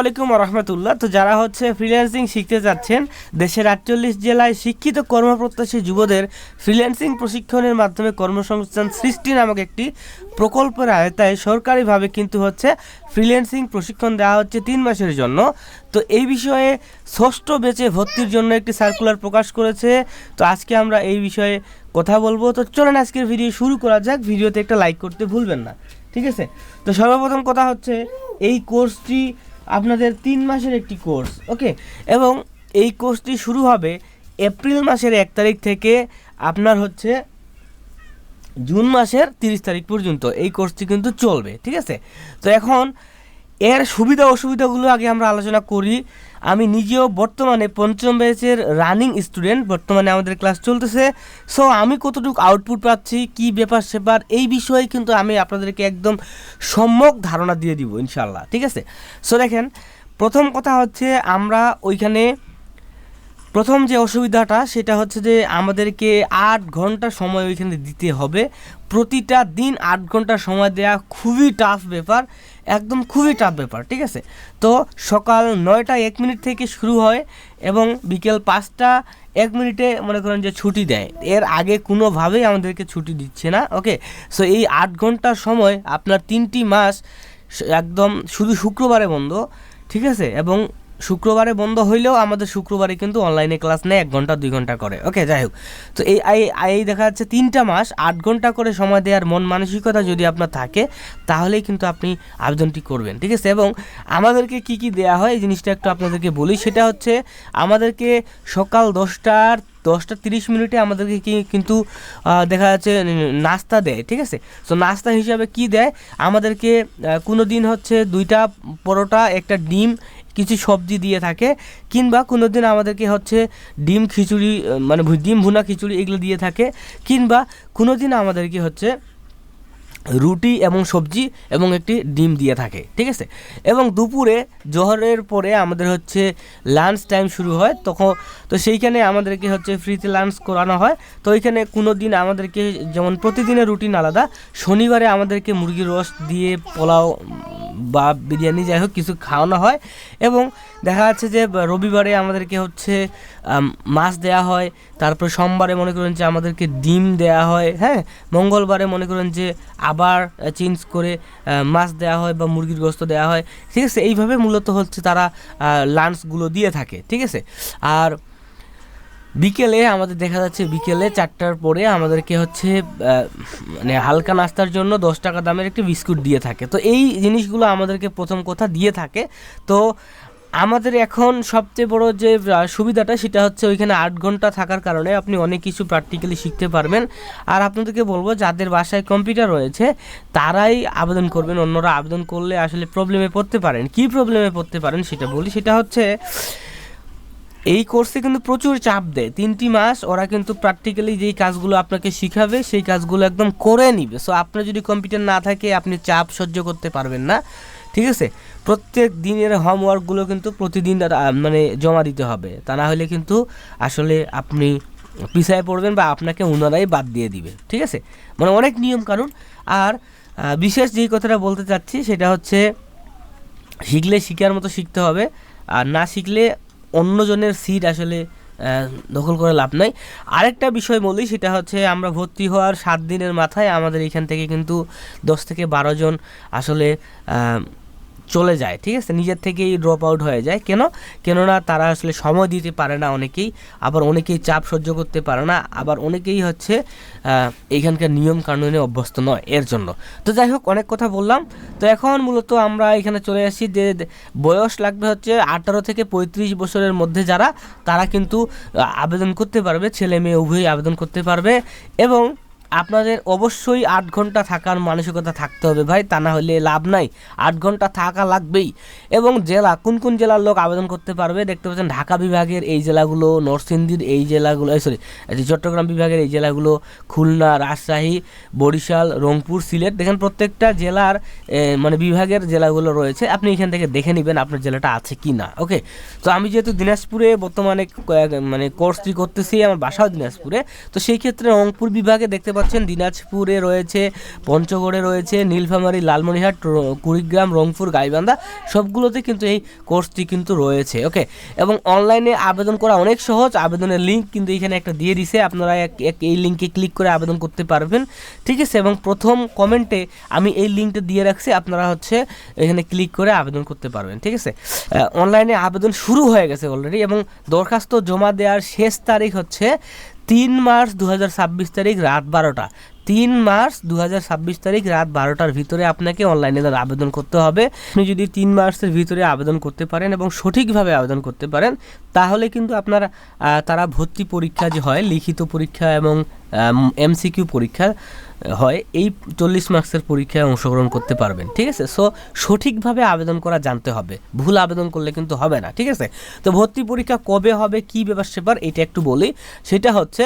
আলাইকুম রহমতুল্লাহ। তো যারা হচ্ছে ফ্রিল্যান্সিং শিখতে যাচ্ছেন, দেশের আটচল্লিশ জেলায় শিক্ষিত কর্মপ্রত্যাশী যুবদের ফ্রিল্যান্সিং প্রশিক্ষণের মাধ্যমে কর্মসংস্থান সৃষ্টি নামক একটি প্রকল্পের আয়তায় সরকারিভাবে কিন্তু হচ্ছে ফ্রিল্যান্সিং প্রশিক্ষণ দেওয়া হচ্ছে তিন মাসের জন্য। তো এই বিষয়ে ষষ্ঠ বেচে ভর্তির জন্য একটি সার্কুলার প্রকাশ করেছে। তো আজকে আমরা এই বিষয়ে কথা বলব। তো চলেন আজকের ভিডিও শুরু করা যাক। ভিডিওতে একটা লাইক করতে ভুলবেন না। ঠিক আছে? তো সর্বপ্রথম কথা হচ্ছে, এই কোর্সটি আপনাদের তিন মাসের একটি কোর্স ওকে এবং এই কোর্সটি শুরু হবে এপ্রিল মাসের এক তারিখ থেকে, আপনার হচ্ছে জুন মাসের তিরিশ তারিখ পর্যন্ত। এই কোর্সটি কিন্তু চলবে, ঠিক আছে? তো এখন এর সুবিধা অসুবিধাগুলো আগে আমরা আলোচনা করি। আমি নিজেও বর্তমানে পঞ্চম ব্যাচের রানিং স্টুডেন্ট বর্তমানে আমাদের ক্লাস চলতেছে। সো আমি কতটুকু আউটপুট পাচ্ছি, কি ব্যাপার সেপার, এই বিষয়ে কিন্তু আমি আপনাদেরকে একদম সম্যক ধারণা দিয়ে দিব ইনশাল্লাহ ঠিক আছে? সো দেখেন, প্রথম কথা হচ্ছে আমরা ওইখানে, প্রথম যে অসুবিধাটা, সেটা হচ্ছে যে আমাদেরকে আট ঘণ্টা সময় ওইখানে দিতে হবে। প্রতিটা দিন আট ঘণ্টা সময় দেওয়া খুবই টাফ ব্যাপার। একদম খুবই টাফ ব্যাপার, ঠিক আছে? তো সকাল নয়টা এক মিনিট থেকে শুরু হয় এবং বিকেল পাঁচটা এক মিনিটে মনে করেন যে ছুটি দেয়। এর আগে কোনোভাবেই আমাদেরকে ছুটি দিচ্ছে না ওকে সো এই আট ঘণ্টার সময় আপনার তিনটি মাস একদম শুধু শুক্রবারে বন্ধ, ঠিক আছে? এবং শুক্রবারে বন্ধ হইলেও আমাদের শুক্রবারে কিন্তু অনলাইনে ক্লাস নেয়, এক ঘণ্টা, দুই ঘণ্টা করে। ওকে যাই হোক। তো এই, এই- দেখা যাচ্ছে তিনটা মাস, আট ঘণ্টা করে সময় দেওয়ার মন মানসিকতা যদি আপনার থাকে, তাহলেই কিন্তু আপনি আবেদনটি করবেন, ঠিক আছে? এবং আমাদেরকে কি কি দেয়া হয়? এই জিনিসটা একটু আপনাদেরকে বলি। সেটা হচ্ছে, আমাদেরকে সকাল দশটার, দশটা তিরিশ মিনিটে আমাদেরকে কি কিন্তু দেখা যাচ্ছে নাস্তা দেয়, ঠিক আছে? তো নাস্তা হিসাবে কি দেয়? আমাদেরকে কোনো দিন হচ্ছে দুইটা পরোটা, একটা ডিম কিছু সবজি দিয়ে থাকে, কিংবা কোনো দিন আমাদেরকে হচ্ছে ডিম খিচুড়ি মানে ডিম ভুনা খিচুড়ি এগুলো দিয়ে থাকে, কিংবা কোনো দিন আমাদেরকে হচ্ছে রুটি এবং সবজি এবং একটি ডিম দিয়ে থাকে, ঠিক আছে? এবং দুপুরে, জোহরের পরে আমাদের হচ্ছে লাঞ্চ টাইম শুরু হয়, তখন, তো সেইখানে আমাদেরকে হচ্ছে ফ্রিতে লাঞ্চ করানো হয়। তো ওইখানে কোনো দিন আমাদেরকে যেমন প্রতিদিনের রুটিন আলাদা, শনিবারে আমাদেরকে মুরগির রস দিয়ে পোলাও বা বিরিয়ানি যাই হোক কিছু খাওয়ানো হয় এবং দেখা যাচ্ছে যে রবিবারে আমাদেরকে হচ্ছে মাছ দেয়া হয়, তারপরে সোমবারে মনে করেন যে আমাদেরকে ডিম দেয়া হয় হ্যাঁ? মঙ্গলবারে মনে করেন যে আবার চেঞ্জ করে মাছ দেওয়া হয় বা মুরগির গোস্ত দেওয়া হয়, ঠিক আছে? এইভাবে মূলত হচ্ছে তারা লাঞ্চগুলো দিয়ে থাকে, ঠিক আছে? আর বিকেলে আমাদের দেখা যাচ্ছে বিকেলে চারটার পরে আমাদেরকে হচ্ছে মানে হালকা নাস্তার জন্য দশ টাকা দামের একটি বিস্কুট দিয়ে থাকে। তো এই জিনিসগুলো আমাদেরকে প্রথম কথা দিয়ে থাকে। তো আমাদের এখন সবচেয়ে বড় যে সুবিধাটা সেটা হচ্ছে ওইখানে আট ঘণ্টা থাকার কারণে আপনি অনেক কিছু প্র্যাকটিক্যালি শিখতে পারবেন। আর আপনাদেরকে বলব, যাদের বাসায় কম্পিউটার রয়েছে, তারাই আবেদন করবেন। অন্যরা আবেদন করলে আসলে প্রবলেমে পড়তে পারেন। কি প্রবলেমে পড়তে পারেন সেটা বলি। সেটা হচ্ছে, এই কোর্সে কিন্তু প্রচুর চাপ দেয়। তিনটি মাস ওরা কিন্তু প্র্যাকটিক্যালি যেই কাজগুলো আপনাকে শিখাবে, সেই কাজগুলো একদম করে নিবে। সো আপনার যদি কম্পিউটার না থাকে, আপনি চাপ সহ্য করতে পারবেন না। ঠিক আছে? প্রত্যেক দিনের হোমওয়ার্কগুলো কিন্তু প্রতিদিন মানে জমা দিতে হবে। তা না হলে কিন্তু আসলে আপনি পিছায় পড়বেন বা আপনাকে ওনারাই বাদ দিয়ে দিবে। ঠিক আছে? মানে অনেক নিয়ম কানুন। আর বিশেষ যেই কথাটা বলতে চাচ্ছি সেটা হচ্ছে, শিখলে শিখার মতো শিখতে হবে। আর না শিখলে অন্যজনের সিট আসলে দখল করে লাভ নাই। আরেকটা বিষয় বলি, সেটা হচ্ছে আমরা ভর্তি হওয়ার সাত দিনের মাথায় আমাদের এখান থেকে কিন্তু দশ থেকে বারো জন আসলে চলে যায়, ঠিক আছে? নিজের থেকেই ড্রপ আউট হয়ে যায়। কেন? কেননা তারা আসলে সময় দিতে পারে না অনেকেই, আবার অনেকেই চাপ সহ্য করতে পারে না, আবার অনেকেই হচ্ছে এইখানকার নিয়ম কানুনে অভ্যস্ত নয়, এর জন্য। তো যাই হোক, অনেক কথা বললাম। তো এখন মূলত আমরা এখানে চলে আসি যে বয়স লাগবে হচ্ছে আঠারো থেকে পঁয়ত্রিশ বছরের মধ্যে যারা, তারা কিন্তু আবেদন করতে পারবে, ছেলে মেয়ে উভয়ই আবেদন করতে পারবে। এবং আপনাদের অবশ্যই আট ঘণ্টা থাকার মানসিকতা থাকতে হবে ভাই, তা না হলে লাভ নাই। আট ঘণ্টা থাকা লাগবেই। এবং জেলা, কোন কোন জেলার লোক আবেদন করতে পারবে? দেখতে পাচ্ছেন ঢাকা বিভাগের এই জেলাগুলো, নরসিংদীর এই জেলাগুলো সরি চট্টগ্রাম বিভাগের এই জেলাগুলো, খুলনা, রাজশাহী, বরিশাল, রংপুর, সিলেট, দেখেন প্রত্যেকটা জেলার মানে বিভাগের জেলাগুলো রয়েছে। আপনি এখান থেকে দেখে নেবেন আপনার জেলাটা আছে কি না ওকে তো আমি যেহেতু দিনাজপুরে বর্তমানে মানে কোর্সটি করতেছি, আমার বাসাও দিনাজপুরে। তো সেই ক্ষেত্রে রংপুর বিভাগে দেখতে পাচ্ছেন দিনাজপুরে রয়েছে, পঞ্চগড়ে রয়েছে, নীলফামারী, লালমনিরহাট, র- কুড়িগ্রাম, রংপুর, গাইবান্ধা, সবগুলোতে কিন্তু এই কোর্সটি কিন্তু রয়েছে, ওকে? এবং অনলাইনে আবেদন করা অনেক সহজ, আবেদনের লিঙ্ক কিন্তু এখানে একটা দিয়ে দিছে, আপনারা এই লিঙ্কে ক্লিক করে আবেদন করতে পারবেন, ঠিক আছে? এবং প্রথম কমেন্টে আমি এই লিঙ্কটা দিয়ে রাখছি, আপনারা হচ্ছে এখানে ক্লিক করে আবেদন করতে পারবেন, ঠিক আছে? অনলাইনে আবেদন শুরু হয়ে গেছে অলরেডি এবং দরখাস্ত জমা দেওয়ার শেষ তারিখ হচ্ছে তিন মার্চ দু হাজার ছাব্বিশ তারিখ রাত বারোটা। তিন মার্চ দু ছাব্বিশ তারিখ রাত বারোটার ভিতরে আপনাকে অনলাইনে তার আবেদন করতে হবে। আপনি যদি তিন মার্চের ভিতরে আবেদন করতে পারেন এবং সঠিকভাবে আবেদন করতে পারেন, তাহলে কিন্তু আপনার তারা ভর্তি পরীক্ষা যে হয়, লিখিত পরীক্ষা এবং এমসিকিউ পরীক্ষা হয়, এই চল্লিশ মার্কসের পরীক্ষায় অংশগ্রহণ করতে পারবেন, ঠিক আছে? সো সঠিকভাবে আবেদন করা জানতে হবে। ভুল আবেদন করলে কিন্তু হবে না, ঠিক আছে? তো ভর্তি পরীক্ষা কবে হবে, কি ব্যাপার সেপার এটা একটু বলি। সেটা হচ্ছে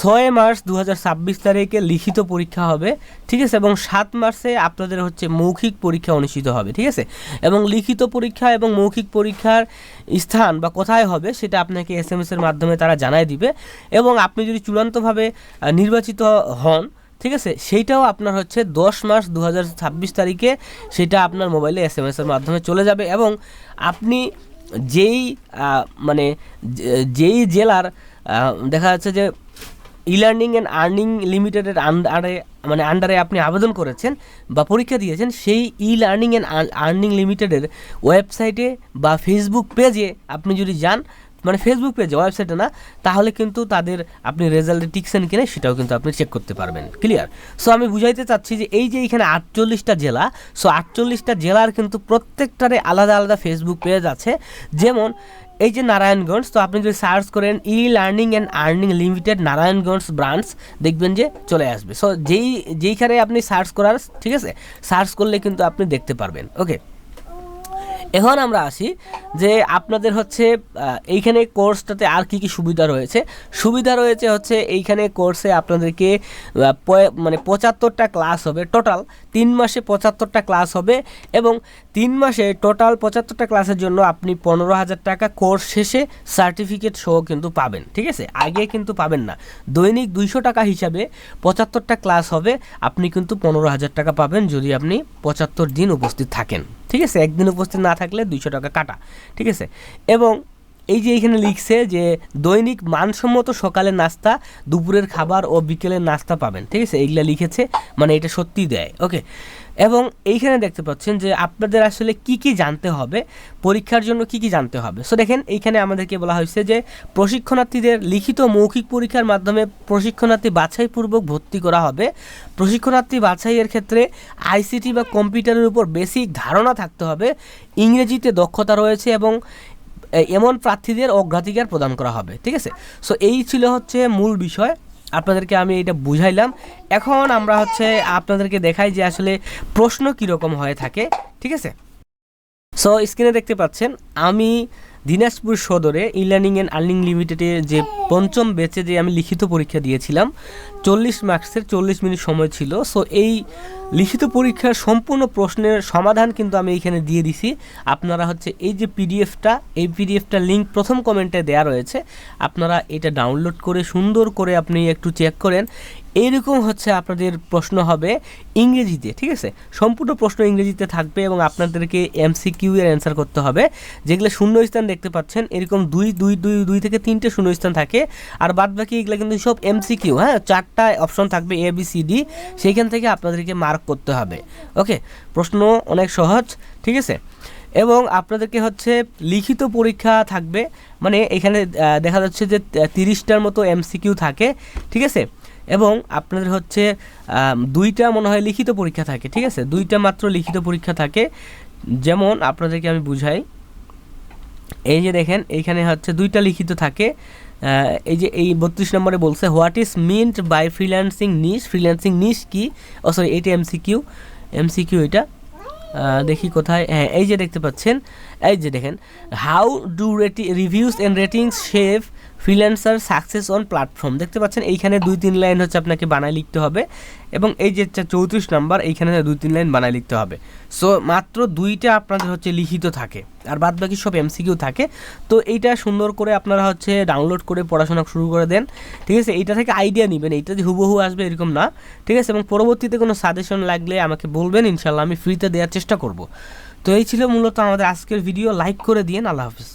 ছয় মার্চ দু হাজার ছাব্বিশ তারিখে লিখিত পরীক্ষা হবে, ঠিক আছে? এবং সাত মার্চে আপনাদের হচ্ছে মৌখিক পরীক্ষা অনুষ্ঠিত হবে, ঠিক আছে? এবং লিখিত পরীক্ষা এবং মৌখিক পরীক্ষার স্থান বা কোথায় হবে, সেটা আপনাকে এস এর মাধ্যমে তারা জানায় দিবে। এবং আপনি যদি চূড়ান্তভাবে নির্বাচিত হন, ঠিক আছে? সেইটাও আপনার হচ্ছে দশ মার্চ দু তারিখে সেটা আপনার মোবাইলে এস এম এর মাধ্যমে চলে যাবে এবং আপনি যেই মানে যেই জেলার দেখা যাচ্ছে যে ই লার্নিং অ্যান্ড আর্নিং লিমিটেডের আন্ডারে মানে আন্ডারে আপনি আবেদন করেছেন বা পরীক্ষা দিয়েছেন, সেই ই লার্নিং অ্যান্ড আর্নিং লিমিটেডের ওয়েবসাইটে বা ফেসবুক পেজে আপনি যদি যান মানে ফেসবুক পেজে ওয়েবসাইটে না, তাহলে কিন্তু তাদের আপনি রেজাল্টে টিকছেন কিনা সেটাও কিন্তু আপনি চেক করতে পারবেন ক্লিয়ার সো আমি বুঝাইতে চাচ্ছি যে এই যে এখানে আটচল্লিশটা জেলা সো আটচল্লিশটা জেলার কিন্তু প্রত্যেকটারে আলাদা আলাদা ফেসবুক পেজ আছে। যেমন এই যে নারায়ণগঞ্জ, তো আপনি যদি সার্চ করেন E learning and earning limited Narayanganj branch দেখবেন যে চলে আসবে। সো যেই, যেইখানে আপনি সার্চ করার, ঠিক আছে? সার্চ করলে কিন্তু আপনি দেখতে পারবেন ওকে এখন আমরা আসি যে আপনাদের হচ্ছে এইখানে কোর্সটাতে আর কি কি সুবিধা রয়েছে। সুবিধা রয়েছে হচ্ছে এইখানে কোর্সে আপনাদেরকে মানে পঁচাত্তরটা ক্লাস হবে টোটাল তিন মাসে পঁচাত্তরটা ক্লাস হবে এবং তিন মাসে টোটাল পঁচাত্তরটা ক্লাসের জন্য আপনি পনেরো হাজার টাকা কোর্স শেষে সার্টিফিকেট সহ কিন্তু পাবেন, ঠিক আছে? আগে কিন্তু পাবেন না। দৈনিক দুইশো টাকা হিসাবে পঁচাত্তরটা ক্লাস হবে, আপনি কিন্তু পনেরো হাজার টাকা পাবেন যদি আপনি পঁচাত্তর দিন উপস্থিত থাকেন। ঠিক আছে? একদিন উপস্থিত না থাকলে দুইশো টাকা কাটা। ঠিক আছে? এবং এই যে এখানে লিখছে যে দৈনিক মানসম্মত সকালের নাস্তা, দুপুরের খাবার ও বিকেলের নাস্তা পাবেন। ঠিক আছে? এইগুলা লিখেছে মানে এটা সত্যি দেয়। ওকে এবং এইখানে দেখতে পাচ্ছেন যে আপনাদের আসলে কি কি জানতে হবে, পরীক্ষার জন্য কি কি জানতে হবে। সো দেখেন, এইখানে আমাদেরকে বলা হয়েছে যে প্রশিক্ষণার্থীদের লিখিত মৌখিক পরীক্ষার মাধ্যমে প্রশিক্ষণার্থী বাছাইপূর্বক ভর্তি করা হবে। প্রশিক্ষণার্থী বাছাইয়ের ক্ষেত্রে আইসিটি বা কম্পিউটারের উপর বেসিক ধারণা থাকতে হবে। ইংরেজিতে দক্ষতা রয়েছে এবং এমন প্রার্থীদের অগ্রাধিকার প্রদান করা হবে, ঠিক আছে? সো এই ছিল হচ্ছে মূল বিষয়। আপনাদেরকে আমি এটা বুঝাইলাম। এখন আমরা হচ্ছে আপনাদেরকে দেখাই যে আসলে প্রশ্ন কীরকম হয়ে থাকে, ঠিক আছে? সো স্ক্রিনে দেখতে পাচ্ছেন, আমি দিনাজপুর সদরে ইলার্নিং অ্যান্ড আর্নিং লিমিটেডের যে পঞ্চম বেচে যে আমি লিখিত পরীক্ষা দিয়েছিলাম, চল্লিশ মার্কসের চল্লিশ মিনিট সময় ছিল। সো এই লিখিত পরীক্ষার সম্পূর্ণ প্রশ্নের সমাধান কিন্তু আমি এইখানে দিয়ে দিছি। আপনারা হচ্ছে এই যে পিডিএফটা, এই পিডিএফটা লিঙ্ক প্রথম কমেন্টে দেওয়া রয়েছে। আপনারা এটা ডাউনলোড করে, সুন্দর করে আপনি একটু চেক করেন। এইরকম হচ্ছে আপনাদের প্রশ্ন হবে ইংরেজিতে, ঠিক আছে? সম্পূর্ণ প্রশ্ন ইংরেজিতে থাকবে এবং আপনাদেরকে এমসিকিউ এর অ্যান্সার করতে হবে। যেগুলো শূন্যস্থান দেখতে পাচ্ছেন, এরকম দুই দুই দুই দুই থেকে তিনটে শূন্যস্থান থাকে। আর বাদ বাকি এগুলো কিন্তু সব এমসিকিউ হ্যাঁ? চারটা অপশন থাকবে এ বি সি ডি সেইখান থেকে আপনাদেরকে মার্ক করতে হবে। ওকে প্রশ্ন অনেক সহজ, ঠিক আছে? এবং আপনাদেরকে হচ্ছে লিখিত পরীক্ষা থাকবে। মানে এখানে দেখা যাচ্ছে যে তিরিশটার মতো এমসিকিউ থাকে, ঠিক আছে? এবং আপনাদের হচ্ছে দুইটা মনে হয় লিখিত পরীক্ষা থাকে, ঠিক আছে? দুইটা মাত্র লিখিত পরীক্ষা থাকে। যেমন আপনাদেরকে আমি বুঝাই, এই যে দেখেন এইখানে হচ্ছে দুইটা লিখিত থাকে। এই যে এই বত্রিশ নম্বরে বলছে what is meant by freelancing niche freelancing niche কি? ও সরি এইটা এমসিকিউ এমসিকিউ এটা। দেখি কোথায়। হ্যাঁ এই যে দেখতে পাচ্ছেন, এই যে দেখেন how do রেটি reviews and ratings shape freelancer success on platform. দেখতে পাচ্ছেন, এইখানে দুই তিন লাইন হচ্ছে আপনাকে বানায় লিখতে হবে এবং এই যে চৌত্রিশ নাম্বার, এইখানে দুই তিন লাইন বানায় লিখতে হবে। সো মাত্র দুইটা আপনাদের হচ্ছে লিখিত থাকে, আর বাদ বাকি সব এমসিকিউ থাকে। তো এইটা সুন্দর করে আপনারা হচ্ছে ডাউনলোড করে পড়াশোনা শুরু করে দেন। ঠিক আছে, এইটা থেকে আইডিয়া নেবেন, এইটা যে হুবহু আসবে এরকম না। ঠিক আছে, এবং পরবর্তীতে কোনো সাজেশন লাগলে আমাকে বলবেন ইনশাল্লাহ আমি ফ্রিতে দেওয়ার চেষ্টা করব। তো এই ছিল মূলত আমাদের আজকের ভিডিও লাইক করে দিয়েন, আল্লাহ হাফিজ।